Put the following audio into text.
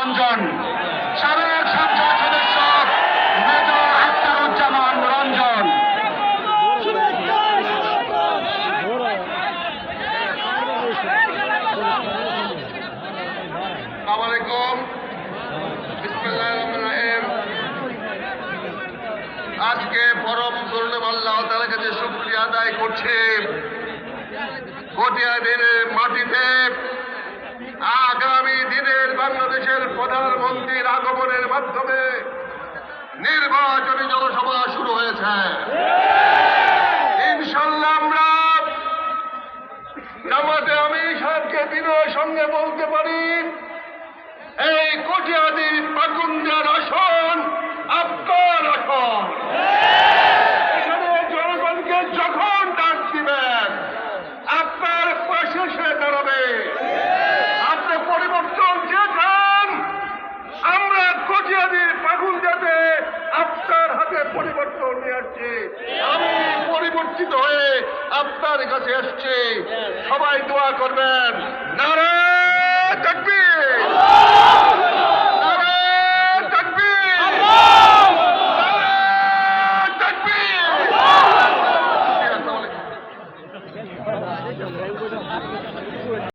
রঞ্জন। সাবেক সংসদ সদস্য মেজর আখতারুজ্জামান রঞ্জন। আজকে পরম করুণাম আল্লাহ তাআলার কাছে শুকরিয়া আদায় করছি। গটিয়া দিনের মাটিতে প্রধানমন্ত্রীর আগমনের মাধ্যমে নির্বাচনী জনসভা শুরু হয়েছে। ইনশাল্লাহ আমরা আমি সাহেবকে বিনয়ের সঙ্গে বলতে পারি। করছে আমি পরিবর্তিত হয়ে আপনার কাছে এসছে সবাই দোয়া করবেন।